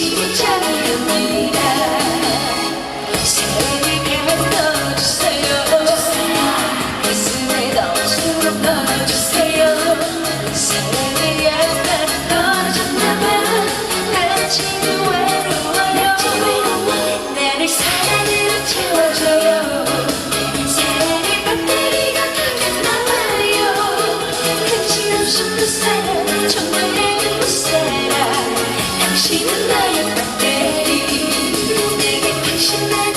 see each other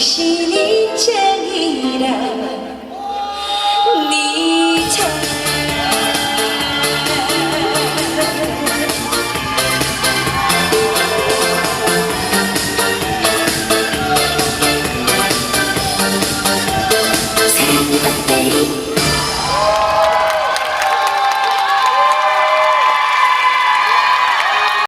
당신이 짱이라